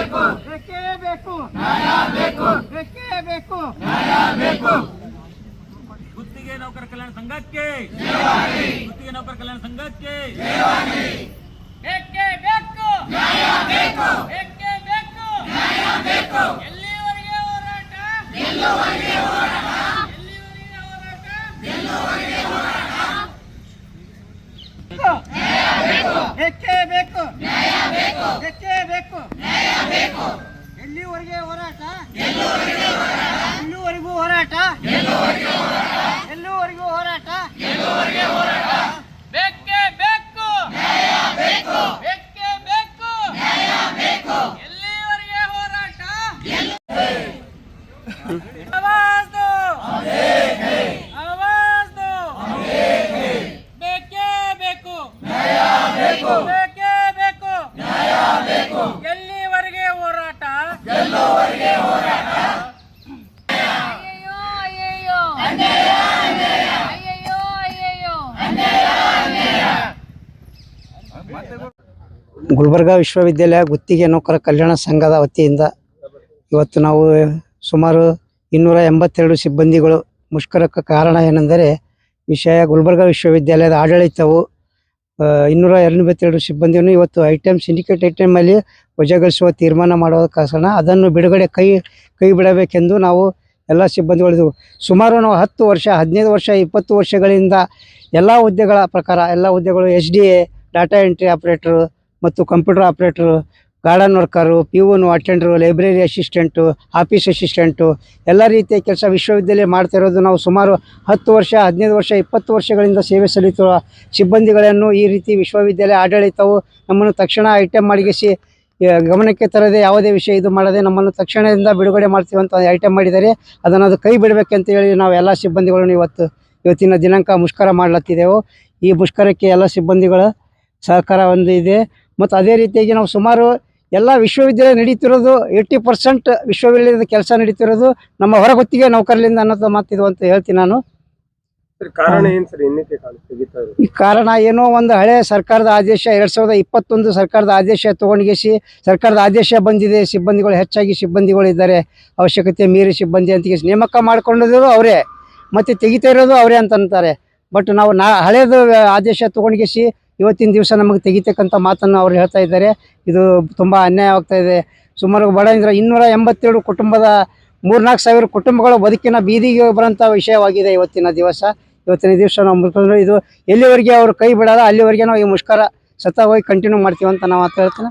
ಬೇಕೇ. ಬೇಕು. ಬೇಕೇ. ಬೇಕು. ಗುತ್ತಿಗೆ ನೌಕರ ಕಲ್ಯಾಣ ಸಂಘಕ್ಕೆ. ಗುತ್ತಿಗೆ ನೌಕರ ಕಲ್ಯಾಣ ಸಂಘಕ್ಕೆ. ಬೇಕೇ ಬೇಕು? ನ್ಯಾಯ ಬೇಕು. ಬೇಕೇ ಬೇಕು? ನ್ಯಾಯ ಬೇಕು. ಎಲ್ಲಿವರೆಗೆ ಹೋರಾಟ? ಎಲ್ಲಿವರೆಗೆ ಹೋರಾಟ ಎಲ್ಲಿವರೆಗೆ ಹೋರಾಟ ಬೇಕೇ ಬೇಕು ಬೇಕೇ ಬೇಕು ಎಲ್ಲಿವರೆಗೆ ಹೋರಾಟ? ಎಲ್ಲಿವರೆಗೂ ಹೋರಾಟ? ಎಲ್ಲಿವರೆಗೂ ಹೋರಾಟ? ಬೇಕೇ ಬೇಕು. ಬೇಕು ಬೇಕು ಬೇಕೇ. ಬೇಕು ನ್ಯಾಯ ಬೇಕು ಎಲ್ಲಿವರೆಗೆ ಹೋರಾಟ ಎಲ್ಲಿವರೆಗೆ ಹೋರಾಟ ಅಯ್ಯಯ್ಯೋ ಅಯ್ಯಯ್ಯೋ ಅಯ್ಯಯ್ಯೋ ಅಯ್ಯಯ್ಯೋ ಗುಲ್ಬರ್ಗಾ ವಿಶ್ವವಿದ್ಯಾಲಯ ಗುತ್ತಿಗೆ ನೌಕರ ಕಲ್ಯಾಣ ಸಂಘದ ವತಿಯಿಂದ ಇವತ್ತು ನಾವು ಸುಮಾರು ಇನ್ನೂರ ಎಂಬತ್ತೆರಡು ಸಿಬ್ಬಂದಿಗಳು ಮುಷ್ಕರಕ್ಕೆ ಕಾರಣ ಏನೆಂದರೆ ವಿಷಯ ಗುಲ್ಬರ್ಗ ವಿಶ್ವವಿದ್ಯಾಲಯದ ಆಡಳಿತವು ಇನ್ನೂರ ಎಂಬತ್ತೆರಡು ಸಿಬ್ಬಂದಿಯನ್ನು ಇವತ್ತು ಐಟಮ್ ಸಿಂಡಿಕೇಟ್ ಐಟಮಲ್ಲಿ ವಜಾಗೊಳಿಸುವ ತೀರ್ಮಾನ ಮಾಡುವ ಕಾರಣ ಅದನ್ನು ಬಿಡುಗಡೆ ಕೈ ಕೈ ಬಿಡಬೇಕೆಂದು ನಾವು ಎಲ್ಲ ಸಿಬ್ಬಂದಿಗಳಿದ್ದು ಸುಮಾರು ನಾವು ಹತ್ತು ವರ್ಷ, ಹದಿನೈದು ವರ್ಷ, ಇಪ್ಪತ್ತು ವರ್ಷಗಳಿಂದ ಎಲ್ಲ ಹುದ್ದೆಗಳ ಪ್ರಕಾರ ಎಲ್ಲ ಹುದ್ದೆಗಳು H D A, data entry operator ಮತ್ತು computer operator, garden worker, peon attender, library assistant, office assistant, ಎಲ್ಲ ರೀತಿಯ ಕೆಲಸ ವಿಶ್ವವಿದ್ಯಾಲಯ ಮಾಡ್ತಾ ಇರೋದು ನಾವು ಸುಮಾರು ಹತ್ತು ವರ್ಷ, ಹದಿನೈದು ವರ್ಷ, ಇಪ್ಪತ್ತು ವರ್ಷಗಳಿಂದ ಸೇವೆ ಸಲ್ಲಿಸುವ ಸಿಬ್ಬಂದಿಗಳನ್ನು ಈ ರೀತಿ ವಿಶ್ವವಿದ್ಯಾಲಯ ಆಡಳಿತವು ನಮ್ಮನ್ನು ತಕ್ಷಣ ಐಟಮ್ ಮಾಡಿಗಿಸಿ ಗಮನಕ್ಕೆ ತರದೆ ಯಾವುದೇ ವಿಷಯ ಇದು ಮಾಡದೆ ನಮ್ಮನ್ನು ತಕ್ಷಣದಿಂದ ಬಿಡುಗಡೆ ಮಾಡ್ತೀವಿ ಅಂತ ಐಟಮ್ ಮಾಡಿದ್ದಾರೆ ಅದನ್ನು ಅದು ಕೈ ಬಿಡಬೇಕಂತ ಹೇಳಿ ನಾವು ಎಲ್ಲ ಸಿಬ್ಬಂದಿಗಳನ್ನು ಇವತ್ತು, ಇವತ್ತಿನ ದಿನಾಂಕ ಮುಷ್ಕರ ಮಾಡ್ಲತ್ತಿದ್ದೆವು ಈ ಮುಷ್ಕರಕ್ಕೆ ಎಲ್ಲ ಸಿಬ್ಬಂದಿಗಳ ಸಹಕಾರ ಒಂದು ಮತ್ತು ಅದೇ ರೀತಿಯಾಗಿ ನಾವು ಸುಮಾರು ಎಲ್ಲ ವಿಶ್ವವಿದ್ಯಾಲಯ ನಡೀತಿರೋದು ಏಯ್ಟಿ ಪರ್ಸೆಂಟ್ ವಿಶ್ವವಿದ್ಯಾಲಯದ ಕೆಲಸ ನಡೀತಿರೋದು ನಮ್ಮ ಹೊರಗುತ್ತಿಗೆ ನೌಕರಲಿಂದ ಅನ್ನೋದು ಮಾತಿದು ಅಂತ ಹೇಳ್ತೀನಿ ನಾನು. ಕಾರಣ ಏನ್ ಸರ್? ಈ ಕಾರಣ ಏನೋ ಒಂದು ಹಳೆ ಸರ್ಕಾರದ ಆದೇಶ ಎರಡ್ ಸಾವಿರದ ಇಪ್ಪತ್ತೊಂದು ಸರ್ಕಾರದ ಆದೇಶ ತಗೊಂಡ್ಗೆಸಿ ಸರ್ಕಾರದ ಆದೇಶ ಬಂದಿದೆ ಸಿಬ್ಬಂದಿಗಳು ಹೆಚ್ಚಾಗಿ ಸಿಬ್ಬಂದಿಗಳು ಇದ್ದಾರೆ ಅವಶ್ಯಕತೆ ಮೀರಿ ಸಿಬ್ಬಂದಿ ಅಂತ ನೇಮಕ ಮಾಡ್ಕೊಂಡಿರೋದು ಅವರೇ ಮತ್ತೆ ತೆಗಿತಾ ಇರೋದು ಅವರೇ ಅಂತ ಅಂತಾರೆ. ಬಟ್ ನಾವು ನಾ ಹಳೇದು ಆದೇಶ ತಗೊಂಡ್ಗೆಸಿ ಇವತ್ತಿನ ದಿವಸ ನಮಗೆ ತೆಗಿತಕ್ಕಂಥ ಮಾತನ್ನು ಅವ್ರು ಹೇಳ್ತಾ ಇದ್ದಾರೆ. ಇದು ತುಂಬ ಅನ್ಯಾಯ ಆಗ್ತಾ ಇದೆ. ಸುಮಾರು ಬಡ ಇನ್ನೂರ ಎಂಬತ್ತೇಳು ಕುಟುಂಬದ ಮೂರ್ನಾಲ್ಕು ಸಾವಿರ ಕುಟುಂಬಗಳು ಬದುಕಿನ ಬೀದಿಗೆ ಬರೋಂಥ ವಿಷಯವಾಗಿದೆ ಇವತ್ತಿನ ದಿವಸ. ಇವತ್ತಿನ ದಿವಸ ನಾವು ಮುಖಂಡರು ಇದು ಎಲ್ಲಿವರೆಗೆ ಅವರು ಕೈ ಬಿಡಲ್ಲ ಅಲ್ಲಿವರೆಗೆ ನಾವು ಈ ಮುಷ್ಕರ ಸತ ಹೋಗಿ ಕಂಟಿನ್ಯೂ ಮಾಡ್ತೀವಿ ಅಂತ ನಾವು ಅಂತ ಹೇಳ್ತಾನೆ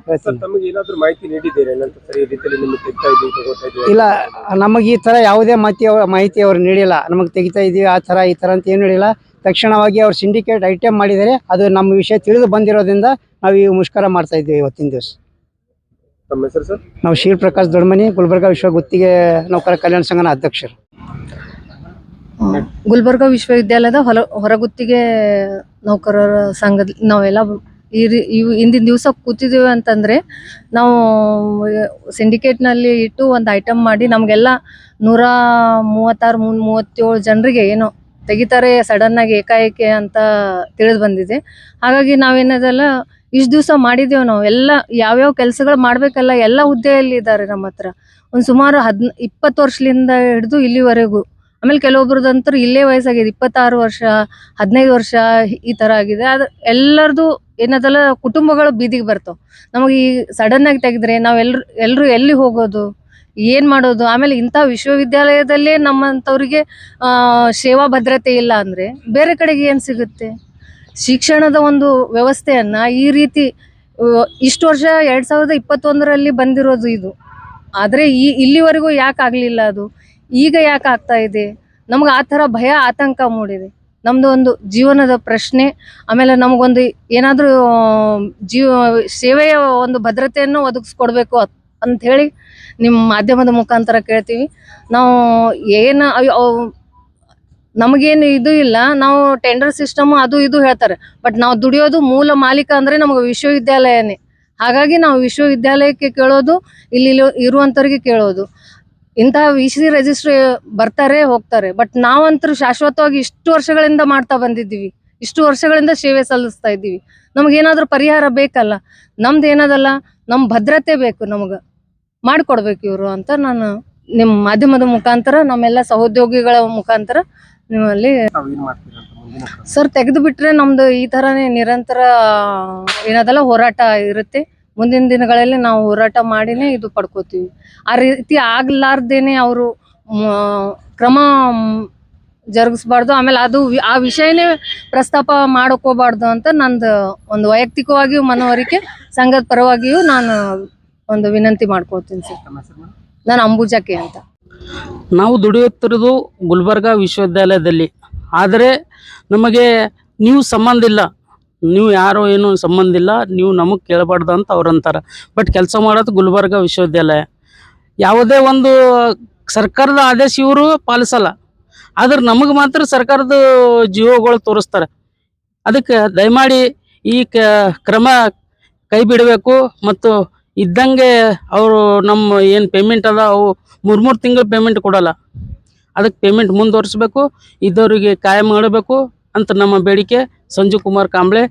ಇಲ್ಲ ನಮಗೆ ಈ ಥರ ಯಾವುದೇ ಮಾಹಿತಿ ಮಾಹಿತಿ ಅವ್ರು ನೀಡಿಲ್ಲ. ನಮಗೆ ತೆಗಿತಾ ಇದೀವಿ ಆ ಥರ ಈ ಥರ ಅಂತ ಏನು ಹೇಳಿಲ್ಲ ತಕ್ಷಣವಾಗಿ ಅವರು ಸಿಂಡಿಕೇಟ್ ಐಟಮ್ ಮಾಡಿದರೆ ಅದು ನಮ್ಮ ವಿಷಯ ತಿಳಿದು ಬಂದಿರೋದ್ರಿಂದ ನಾವು ಈ ಮುಷ್ಕರ ಮಾಡ್ತಾ ಇದ್ದೀವಿ ಇವತ್ತಿನ ದಿವಸ. ತಮ್ಮ ಹೆಸರು ಸರ್? ನಾವು ಶೀಲ್ ಪ್ರಕಾಶ್ ದೊಡ್ಮನಿ ಗುಲ್ಬರ್ಗಾ ವಿಶ್ವ ಗುತ್ತಿಗೆ ನೌಕರ ಕಲ್ಯಾಣ ಸಂಘನ ಅಧ್ಯಕ್ಷರು. ಗುಲ್ಬರ್ಗಾ ವಿಶ್ವವಿದ್ಯಾಲಯದ ಹೊಲ ಹೊರಗುತ್ತಿಗೆ ನೌಕರರ ಸಂಘದ ನಾವೆಲ್ಲ ಈ ಇವು ಇಂದಿನ ದಿವಸ ಕೂತಿದ್ದೀವಿ ಅಂತಂದ್ರೆ ನಾವು ಸಿಂಡಿಕೇಟ್ನಲ್ಲಿ ಇಟ್ಟು ಒಂದು ಐಟಮ್ ಮಾಡಿ ನಮಗೆಲ್ಲ ನೂರ ಮೂವತ್ತಾರು ಮೂವತ್ತೇಳು ಜನರಿಗೆ ಏನೋ ತೆಗಿತಾರೆ ಸಡನ್ ಆಗಿ ಏಕಾಏಕಿ ಅಂತ ತಿಳಿದು ಬಂದಿದೆ. ಹಾಗಾಗಿ ನಾವೇನದೆಲ್ಲ ಇಷ್ಟು ದಿವಸ ಮಾಡಿದ್ದೇವೆ ನಾವು. ಎಲ್ಲ ಯಾವ್ಯಾವ ಕೆಲಸಗಳು ಮಾಡ್ಬೇಕಲ್ಲ, ಎಲ್ಲ ಹುದ್ದೆಯಲ್ಲಿ ಇದ್ದಾರೆ ನಮ್ಮ ಹತ್ರ. ಒಂದು ಸುಮಾರು ಹದ್ ಇಪ್ಪತ್ತು ವರ್ಷದಿಂದ ಹಿಡಿದು ಇಲ್ಲಿವರೆಗೂ. ಆಮೇಲೆ ಕೆಲವೊಬ್ರದಂತೂ ಇಲ್ಲೇ ವಯಸ್ಸಾಗಿದೆ. ಇಪ್ಪತ್ತಾರು ವರ್ಷ, ಹದಿನೈದು ವರ್ಷ ಈ ತರ ಆಗಿದೆ. ಆದ್ರೆ ಎಲ್ಲರದು ಏನದಲ್ಲ ಕುಟುಂಬಗಳು ಬೀದಿಗೆ ಬರ್ತಾವ್. ನಮಗೆ ಈ ಸಡನ್ ಆಗಿ ತೆಗೆದ್ರೆ ನಾವ್ ಎಲ್ರು ಎಲ್ರು ಎಲ್ಲಿ ಹೋಗೋದು? ಏನ್ ಮಾಡೋದು? ಆಮೇಲೆ ಇಂಥ ವಿಶ್ವವಿದ್ಯಾಲಯದಲ್ಲೇ ನಮ್ಮಂಥವ್ರಿಗೆ, ಆ, ಸೇವಾ ಭದ್ರತೆ ಇಲ್ಲ ಅಂದ್ರೆ ಬೇರೆ ಕಡೆಗೆ ಏನ್ ಸಿಗುತ್ತೆ? ಶಿಕ್ಷಣದ ಒಂದು ವ್ಯವಸ್ಥೆಯನ್ನ ಈ ರೀತಿ ಇಷ್ಟು ವರ್ಷ ಎರಡ್ ಸಾವಿರದ ಇಪ್ಪತ್ತೊಂದರಲ್ಲಿ ಬಂದಿರೋದು ಇದು. ಆದ್ರೆ ಈ, ಇಲ್ಲಿವರೆಗೂ ಯಾಕೆ ಆಗ್ಲಿಲ್ಲ ಅದು? ಈಗ ಯಾಕೆ ಆಗ್ತಾ ಇದೆ? ನಮ್ಗೆ ಆ ಥರ ಭಯ, ಆತಂಕ ಮೂಡಿದೆ. ನಮ್ದು ಒಂದು ಜೀವನದ ಪ್ರಶ್ನೆ, ಆಮೇಲೆ ನಮಗೊಂದು ಏನಾದರೂ ಜೀವ, ಸೇವೆಯ ಒಂದು ಭದ್ರತೆಯನ್ನು ಒದಗಿಸ್ಕೊಡ್ಬೇಕು ಅತ್- ಹೇಳಿ ನಿಮ್ಮ ಮಾಧ್ಯಮದ ಮುಖಾಂತರ ಕೇಳ್ತೀವಿ. ನಾವು ಏನು ನಮಗೇನು ಇದು ಇಲ್ಲ, ನಾವು ಟೆಂಡರ್ ಸಿಸ್ಟಮ್ ಅದು ಇದು ಹೇಳ್ತಾರೆ. ಬಟ್ ನಾವು ದುಡಿಯೋದು ಮೂಲ ಮಾಲೀಕ ಅಂದ್ರೆ ನಮಗೆ ವಿಶ್ವವಿದ್ಯಾಲಯನೇ. ಹಾಗಾಗಿ ನಾವು ವಿಶ್ವವಿದ್ಯಾಲಯಕ್ಕೆ ಕೇಳೋದು, ಇಲ್ಲಿ ಇರುವಂತವ್ರಿಗೆ ಕೇಳೋದು. ಇಂತಹ ವಿ ಸಿ ರಿಜಿಸ್ಟ್ರಿ ಬರ್ತಾರೆ, ಹೋಗ್ತಾರೆ. ಬಟ್ ನಾವಂತರೂ ಶಾಶ್ವತವಾಗಿ ಇಷ್ಟು ವರ್ಷಗಳಿಂದ ಮಾಡ್ತಾ ಬಂದಿದ್ದೀವಿ. ಇಷ್ಟು ವರ್ಷಗಳಿಂದ ಸೇವೆ ಸಲ್ಲಿಸ್ತಾ ಇದ್ದೀವಿ. ನಮಗೇನಾದರೂ ಪರಿಹಾರ ಬೇಕಲ್ಲ. ನಮ್ದು ಏನದಲ್ಲ? ನಮ್ಮ ಭದ್ರತೆ ಬೇಕು ನಮಗೆ. ಮಾಡಿಕೊಡ್ಬೇಕು ಇವರು ಅಂತ ನಾನು ನಿಮ್ಮ ಮಾಧ್ಯಮದ ಮುಖಾಂತರ ನಮ್ಮೆಲ್ಲ ಸಹೋದ್ಯೋಗಿಗಳ ಮುಖಾಂತರ ನಿಮ್ಮಲ್ಲಿ ಸರ್ ತೆಗೆದು ಬಿಟ್ರೆ ನಮ್ದು ಈ ತರನೇ ನಿರಂತರ ಏನದಲ್ಲ ಹೋರಾಟ ಇರುತ್ತೆ. ಮುಂದಿನ ದಿನಗಳಲ್ಲಿ ನಾವು ಹೋರಾಟ ಮಾಡಿನೇ ಇದು ಪಡ್ಕೋತೀವಿ. ಆ ರೀತಿ ಆಗ್ಲಾರ್ದೇನೆ ಅವರು ಕ್ರಮ ಜರುಗಿಸ್ಬಾರ್ದು. ಆಮೇಲೆ ಅದು ವಿ- ಆ ವಿಷಯನೇ ಪ್ರಸ್ತಾಪ ಮಾಡೋಕೋಬಾರ್ದು ಅಂತ ನಂದು ಒಂದು ವೈಯಕ್ತಿಕವಾಗಿಯೂ ಮನವರಿಕೆ ಸಂಘದ ಪರವಾಗಿಯೂ ನಾನು ಒಂದು ವಿನಂತಿ ಮಾಡ್ಕೊಳ್ತೀನಿ ಸರ್. ನಾನು ಅಂಬುಜಕ್ಕೆ ಅಂತ. ನಾವು ದುಡಿಯುತ್ತಿರೋದು ಗುಲ್ಬರ್ಗಾ ವಿಶ್ವವಿದ್ಯಾಲಯದಲ್ಲಿ. ಆದರೆ ನಮಗೆ ನೀವು ಸಂಬಂಧ ಇಲ್ಲ. ನೀವು ಯಾರೋ ಏನು ಸಂಬಂಧ ಇಲ್ಲ. ನೀವು ನಮಗೆ ಕೇಳಬಾರ್ದು ಅಂತ ಅವ್ರು ಅಂತಾರೆ. ಬಟ್ ಕೆಲಸ ಮಾಡೋದು ಗುಲ್ಬರ್ಗಾ ವಿಶ್ವವಿದ್ಯಾಲಯ. ಯಾವುದೇ ಒಂದು ಸರ್ಕಾರದ ಆದೇಶ ಇವರು ಪಾಲಿಸಲ್ಲ. ಆದ್ರೆ ನಮಗೆ ಮಾತ್ರ ಸರ್ಕಾರದ ಜೀವಗಳು ತೋರಿಸ್ತಾರೆ. ಅದಕ್ಕೆ ದಯಮಾಡಿ ಈ ಕ್ರಮ ಕೈ ಬಿಡಬೇಕು ಮತ್ತು ಇದ್ದಂಗೆ ಅವರು ನಮ್ಮ ಏನು ಪೇಮೆಂಟ್ ಅದ ಅವು ಮೂರು ಮೂರು ತಿಂಗಳು ಪೇಮೆಂಟ್ ಕೊಡಲ್ಲ. ಅದಕ್ಕೆ ಪೇಮೆಂಟ್ ಮುಂದುವರಿಸಬೇಕು, ಇದ್ದವರಿಗೆ ಕಾಯಂ ಮಾಡಬೇಕು ಅಂತ ನಮ್ಮ ಬೇಡಿಕೆ. ಸಂಜು ಕುಮಾರ್ ಕಾಂಬ್ಳೆ.